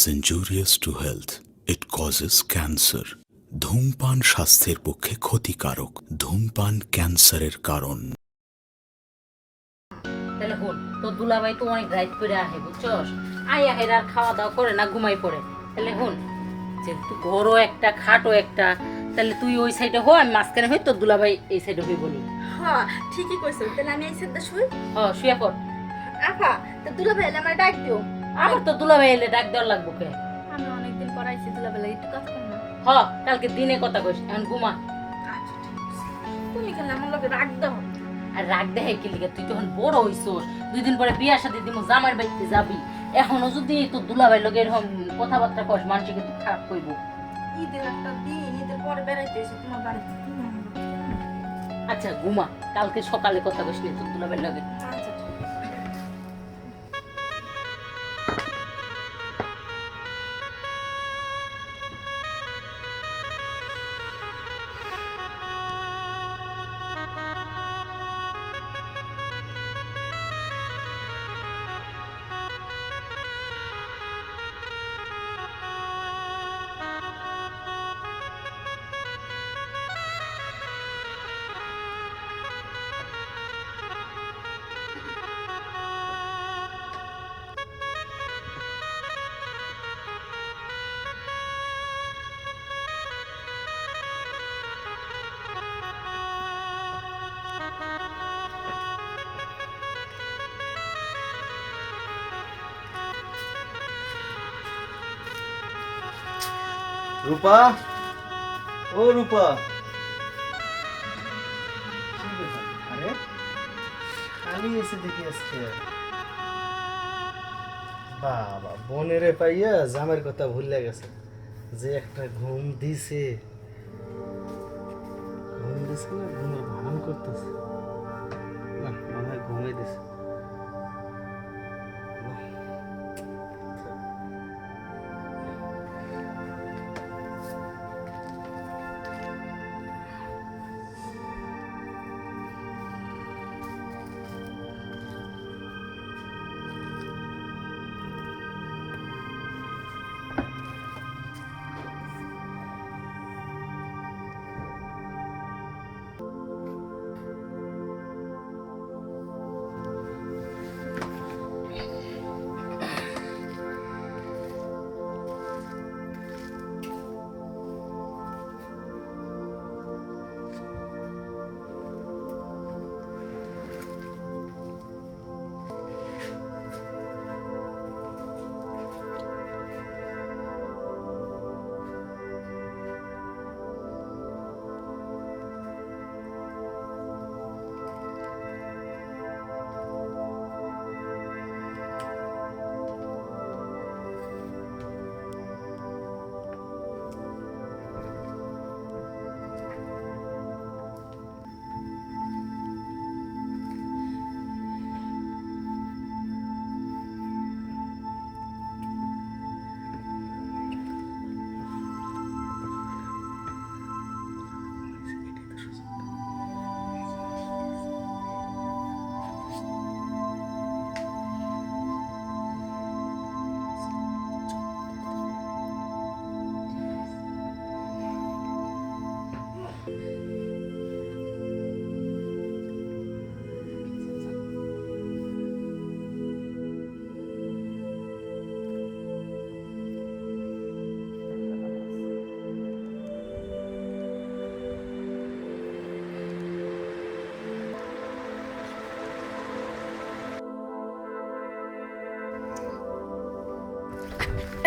is injurious to health. It causes cancer. ধূমপান স্বাস্থ্যের পক্ষে ক্ষতিকারক। ধূমপান ক্যান্সারের কারণ। তাহলে হন তোর দুলাভাই তো অনেক রাইট করে আহে বুঝছস? হের আর খাওয়া দাওয়া করে না ঘুমাই পড়ে। তাহলে যেহেতু ঘরও একটা খাটও একটা তাহলে তুই ওই সাইডে হো আমি মাঝখানে হই তোর দুলাভাই এই সাইডে হই বলি। হ্যাঁ ঠিকই কইছো। তাহলে আমি এই সেদ্ধা শুই? হ শুয়ে পড়। আফা তো আমার ডাক দিও। আবার তোর দুলাভাই এলে ডাক দেওয়ার লাগবো কে? আমি অনেকদিন পর আইছি একটু কথা কম না। হ কালকে দিনে কথা কইস এখন ঘুমা। আচ্ছা তুমি কেন আমার লগে রাগ দাও। আর রাগ দেখাই কি লিগে? তুই বড় হইছস দুই দিন পরে বিয়ার সাথে দিমু জামার বাড়িতে যাবি। এখনও যদি তোর দুলাভাই লগে এরকম কথাবার্তা কস মানুষ কিন্তু খারাপ কইব। ঈদের একটা দিন ঈদের পরে বেড়াইতে এসে তোমার বাড়িতে আমার? আচ্ছা ঘুমা। কালকে সকালে কথা কইস নি তোর দুলাভাই লগে। রূপা? ও রূপা। আরে খালি এসে দেখে বাবা, বোনেরে পাইয়া জামের কথা ভুলে গেছে। যে একটা ঘুম দিছে। ঘুম দিছে না, ঘুমের ভান করতেছে। না হয় ঘুমে দিছে।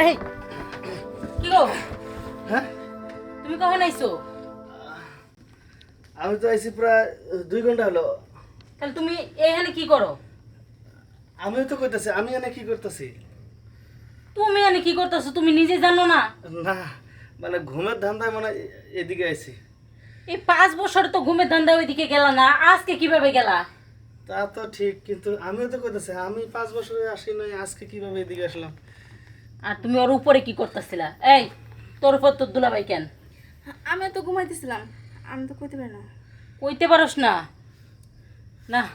এই কি গো হ্যাঁ? তুমি কখন আইছো? আমি তো আইছি প্রায় দুই ঘণ্টা হলো। তাহলে তুমি এখানে কি করো? আমিও তো কইতাছি আমি এনে কি করতেছি? তুমি কি করতেছো? তুমি নিজে জানো না? না মানে ঘুমের ধান্দায় মানে এদিকে আইছি। এই পাঁচ বছর তো ঘুমের ধান্দা ওইদিকে গেলা না আজকে কীভাবে গেলা? তা তো ঠিক কিন্তু আমিও তো কইতাছি আমি পাঁচ বছরে আসি নাই আজকে কীভাবে এদিকে আসলাম? আর তুমি ওর উপরে কি করতেছিলা? এই তোর উপর তোর দুলাভাই কেন? আমি তো ঘুমাইতেছিলাম। আমি তো কইতে পারি না। কইতে পারস না? না।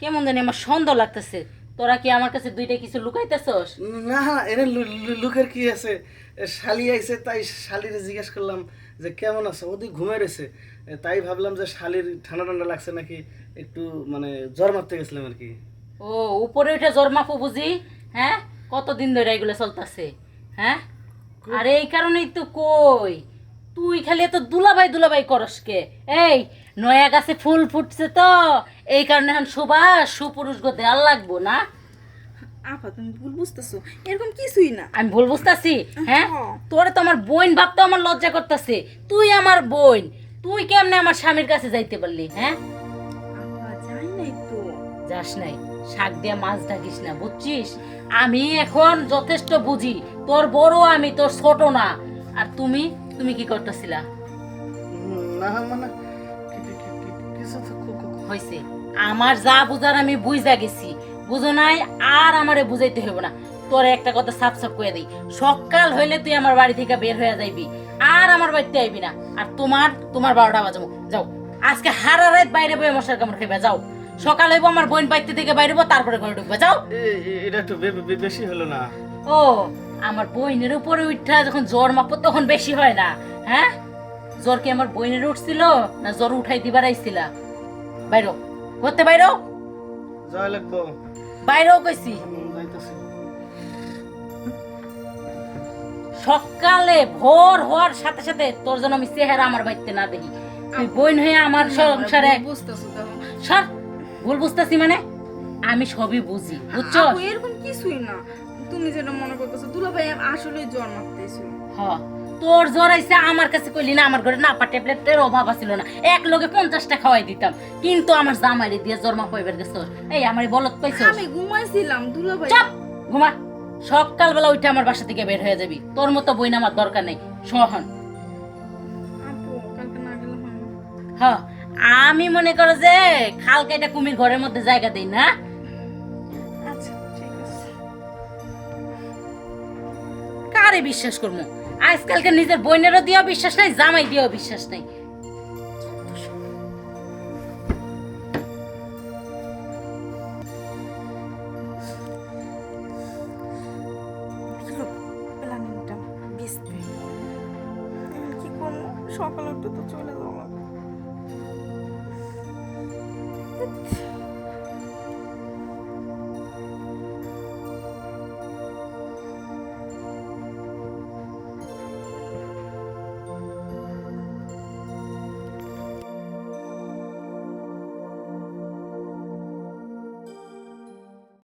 কেমন জানি আমার সন্দেহ লাগতেছে। তোরা কি আমার কাছে দুইটা কিছু লুকাইতেছস? না এনে লু- লু- লুকের কি আছে? শালি আইছে তাই শালিরে জিজ্ঞেস করলাম যে কেমন আছে? ওদিক ঘুমাই রয়েছে। তাই ভাবলাম যে শালির ঠান্ডা ঠান্ডা লাগছে নাকি একটু মানে জ্বর মারতে গেছিলাম আর কি। ও উপরে উঠে জ্বর মাপো বুঝি হ্যাঁ? কতদিন ধরে এগুলো চলতেছে? হ্যাঁ? আর এই কারণেই তো কই। তুই খালি এত দুলাবাই দুলাবাই করস কে? এই নয়া গাছে ফুল ফুটছে তো। এই কারণে এখন সুবাস সুপুরুষ গো দেয়াল লাগবো না? আপা তুমি ভুল বুঝতেছো। এরকম কিছুই না। আমি ভুল বুঝতেছি? হ্যাঁ। তোরে তো আমার বোন ভাবতে আমার লজ্জা করতেছে। তুই আমার বোন। তুই কেমনে আমার স্বামীর কাছে যাইতে পারলি হ্যাঁ? যাস নাই শাক দিয়ে মাছ ঢাকিস না বুঝছিস? আমি এখন যথেষ্ট বুঝি তোর বড় আমি তোর ছোট না। আর তুমি তুমি কি করতেছিলা? না মানে কিছু হয়েছে আমার যা বুঝার আমি বুঝা গেছি। বুঝো নাই আর আমারে বুঝাইতে হইব না। তোর একটা কথা সাফ সাফ করে দিই সকাল হইলে তুই আমার বাড়ি থেকে বের হয়ে যাইবি আর আমার বাড়িতে আইবি না। আর তোমার তোমার বারোটা বাজাবো। যাও। আজকে হারা রাত বাইরে বই মশার কামড় খাইবা যাও। সকাল হইব আমার বোন বাড়িতে থেকে বাইরে হইবো, তারপরে ঘরে ঢুকবে যাও। এ- এ- এটা একটু বেশি হলো না। ও আমার বইনের উপরে উঠা যখন জ্বর মাপো তখন বেশি হয় না হ্যাঁ? জ্বর কি আমার বইনের উঠছিল না জ্বর উঠাই দিবার আইছিলা? বাইরো করতে বাইরো? জয় লাগবো। বাইরেও কইছি। সকালে ভোর হওয়ার সাথে সাথে তোর জন্য আমি চেহারা আমার বাড়িতে না দেখি। তুই বোন হয়ে আমার সংসারে বুঝতেছো তো সর ভুল বুঝতেছি মানে? আমি সবই বুঝি বুঝছ? আপু এরকম কিছুই না। তুমি যেটা মনে করতেছো দুলাভাই আসলে জ্বর মারতেছিল হ তোর জ্বর আইছে আমার কাছে কইলি না আমার ঘরে নাপা ট্যাবলেটের অভাব আছিল না। এক লোকে পঞ্চাশটা খাওয়াই দিতাম কিন্তু আমার জামাইরে দিয়ে জ্বর মা পাইবার গেছ। এই আমার বলত পাইছ? আমি ঘুমাইছিলাম দুলাভাই। চাপ ঘুমা। সকালবেলা উঠে আমার বাসা থেকে বের হয়ে যাবি। তোর মতো বই না আমার দরকার নেই সহন আপু কালকে না গেলে হয় আমি মনে করো যে খাল কেটে কুমির ঘরের মধ্যে জায়গা দেই না? আচ্ছা কারে বিশ্বাস করব? আজকালকে নিজের বোনেরও দিয়েও বিশ্বাস নাই জামাই দিয়েও বিশ্বাস নাই। সকালে উঠে তো চলে যাওয়া